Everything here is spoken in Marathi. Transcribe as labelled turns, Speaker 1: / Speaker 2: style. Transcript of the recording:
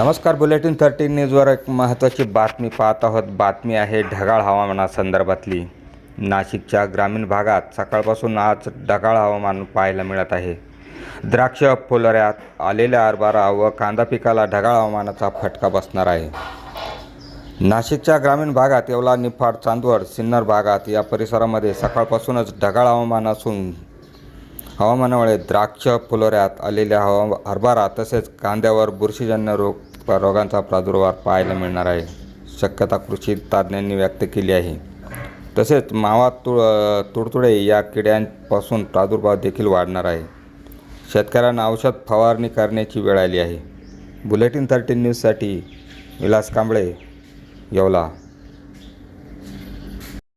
Speaker 1: नमस्कार बुलेटिन थर्टीन न्यूजवर एक महत्त्वाची बातमी पाहत आहोत. बातमी आहे ढगाळ हवामानासंदर्भातली नाशिकच्या ग्रामीण भागात सकाळपासून आज ढगाळ हवामान पाहायला मिळत आहे. द्राक्ष फुलोऱ्यात आलेल्या हरभरा व कांदा पिकाला ढगाळ हवामानाचा फटका बसणार आहे. नाशिकच्या ग्रामीण भागात येवला निफाड चांदवड सिन्नर भागात या परिसरामध्ये सकाळपासूनच ढगाळ हवामान असून हवामानामुळे द्राक्ष फुलोऱ्यात आलेल्या हवा हरभरा तसेच कांद्यावर बुरशीजन्य रोग रोगांचा प्रादुर्भाव पाहायला मिळणार आहे. शक्यता कृषी तज्ज्ञांनी व्यक्त केली आहे. तसेच मावा तुळ तुडतुडे या किड्यांपासून प्रादुर्भाव देखील वाढणार आहे. शेतकऱ्यांना औषध फवारणी करण्याची वेळ आली आहे. बुलेटिन थर्टीन न्यूजसाठी विलास कांबळे येवला.